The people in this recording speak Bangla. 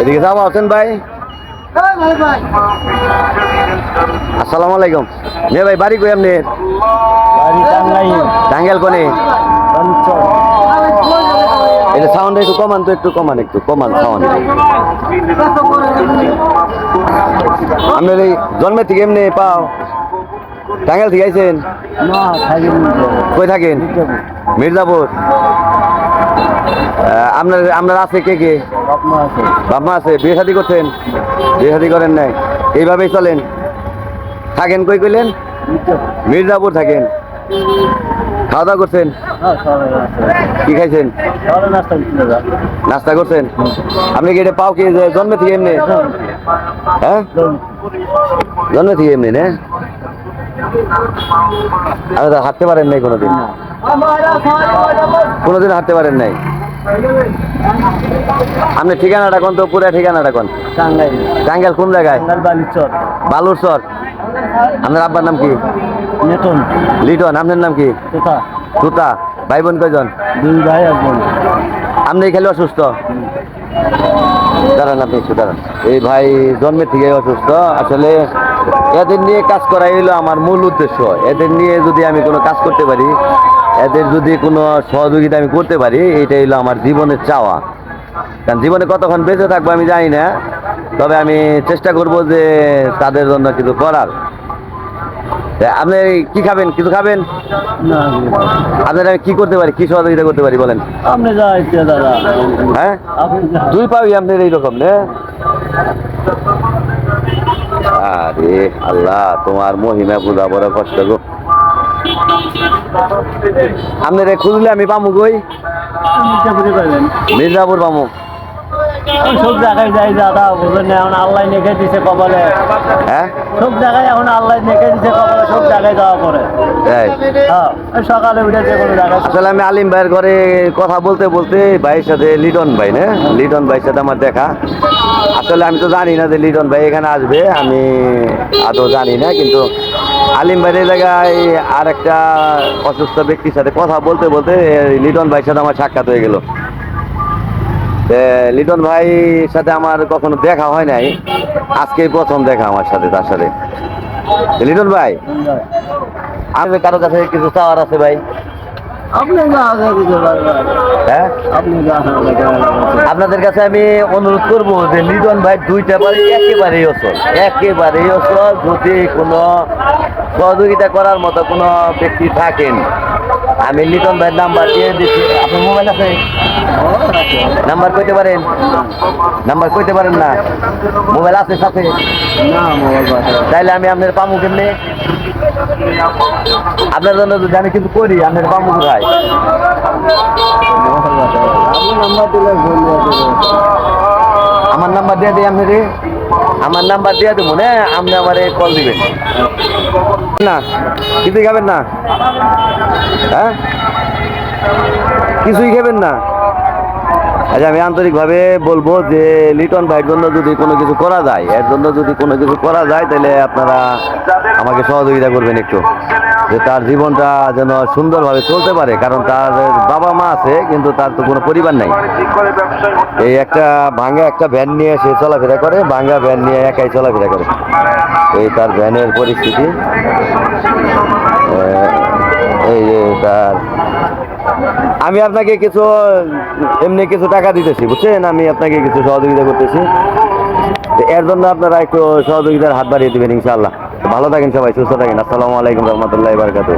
এদিকে যাব আছেন ভাই? আসসালামু আলাইকুম। নে ভাই বাড়ি কই আপনি? টাঙ্গাইল। কোনে? এটা সাউন্ড একটু কমান তো একটু কমান একটু কমান সাউন্ড আপনার এই জন্মের থেকে এমনি পাও? টাঙ্গাইল থেকে আইছেন? কই থাকেন? মির্জাপুর। আপনার আপনার আছে কে কে? বাপমা আছে। বিয়ে শাদি করছেন? বিয়ে শাদি করেন নাই। এইভাবেই চলেন। থাকেন কই কইলেন? মির্জাপুর। থাকেন। খাওয়া দাওয়া করছেন? হ্যাঁ কি খাইছেন? নাস্তা করছেন? আপনি কি এটা পাও কি জন্মে থেকে এমনি? হ্যাঁ? জন্মে থেকে এমনি না? হাঁটতে পারেন নাই কোনোদিন? কোনোদিন হাঁটতে পারেন নাই। আপনি ঠিকানাটা কোন? তো পুরা ঠিকানাটা কোন? টাঙ্গাই টাঙ্গাইল কোন জায়গায়? টাঙ্গাল বালিচর বালুর চর আপনার আব্বার নাম কি? নেটন লিটন। আপনার নাম কি? তুতা ভাই বোন কয়জন? দুই ভাই এক বোন। আপনি খালি অসুস্থ? দাঁড়ান আপনি একটু দাঁড়ান। এই ভাই জন্মের থেকে অসুস্থ। আসলে এদের নিয়ে কাজ করাই হলো আমার মূল উদ্দেশ্য। এদের নিয়ে যদি আমি কোনো কাজ করতে পারি এদের যদি কোনো সহযোগিতা আমি করতে পারি এটাই হলো আমার জীবনের চাওয়া। কারণ জীবনে কতক্ষণ বেঁচে থাকব আমি জানি না তবে আমি চেষ্টা করব যে তাদের জন্য কিছু করার। আপনি কি খাবেন? কিছু খাবেন? আপনার আমি কি করতে পারি? কি সহযোগিতা করতে পারি বলেন? হ্যাঁ? দুই পাবি আপনার এইরকম নে? আরে আল্লাহ তোমার মহিমা বুঝা বড় কষ্ট গো। আপনার খুঁজলে আমি পামু কই? মির্জাপুর পামু। সব জায়গায় যাই দাদা বুঝলেন এখন আল্লাহ নেখে দিছে কপালে। হ্যাঁ? সব জায়গায় এখন আল্লাহ নেখে দিছে কপালে সব জায়গায় যাওয়া পরে। হ্যাঁ সকালে উঠে যে কোনো জায়গায়। আসলে আমি আলিম ভাইয়ের ঘরে কথা বলতে বলতে ভাইয়ের সাথে লিটন ভাই না? লিটন ভাইয়ের সাথে আমার দেখা। আসলে আমি তো জানি না যে লিটন ভাই এখানে আসবে আমি আদৌ জানি না কিন্তু আলিম ভাইয়ের জায়গায় আর একটা অসুস্থ ব্যক্তির সাথে কথা বলতে বলতে লিটন ভাইয়ের সাথে আমার সাক্ষাৎ হয়ে গেল। লিটন ভাই সাথে আমার কখনো দেখা হয় নাই। আজকে প্রথম দেখা আমার সাথে তার সাথে। লিটন ভাই আমি কারও কাছে কিছু চাওয়ার আছে ভাই? হ্যাঁ? আপনাদের কাছে আমি অনুরোধ করব যে লিটন ভাই দুইটা বাড়ি একেবারেই অসল একেবারেই অসল যদি কোনো সহযোগিতা করার মতো কোনো ব্যক্তি থাকেন। আমি লিটন ভাইয়ের নাম্বার দিয়ে দিচ্ছি। আপনার মোবাইল আছে? নাম্বার কইতে পারেন? নাম্বার কইতে পারেন না? মোবাইল আছে সাথে? তাইলে আমি আপনার পামু কেমনে? আপনার জন্য যদি আমি কিন্তু করি আপনার পামু কোথায়? দিলে আমার নাম্বার দিয়ে দিই আপনি আমার নাম্বার দিয়ে দেবো না আপনি আমারে কল দিবেন। না, কিছুই খাবেন না? হ্যাঁ? কিছুই খাবেন না? আচ্ছা আমি আন্তরিকভাবে বলব যে, লিটন ভাইয়ের জন্য যদি কোনো কিছু করা যায়, এর জন্য যদি কোনো কিছু করা যায়, তাহলে আপনারা আমাকে সহযোগিতা করবেন একটু। যে তার জীবনটা যেন সুন্দরভাবে চলতে পারে, কারণ তার বাবা মা আছে, কিন্তু তার তো কোনো পরিবার নাই। এই একটা ভাঙ্গা একটা ভ্যান নিয়ে সে চলাফেরা করে ভাঙ্গা ভ্যান নিয়ে একাই চলাফেরা করে। এই তার ভ্যানের পরিস্থিতি এই তার, আমি আপনাকে কিছু, এমনি কিছু টাকা দিতেছি, বুঝছেন? আমি আপনাকে কিছু সহযোগিতা করতেছি। এর জন্য আপনারা একটু সহযোগিতার হাত বাড়িয়ে দেবেন, ইনশাআল্লাহ। ভালো থাকেন সবাই সুস্থ থাকেন। আসসালামু আলাইকুম রহমতুল্লাহ বারকাত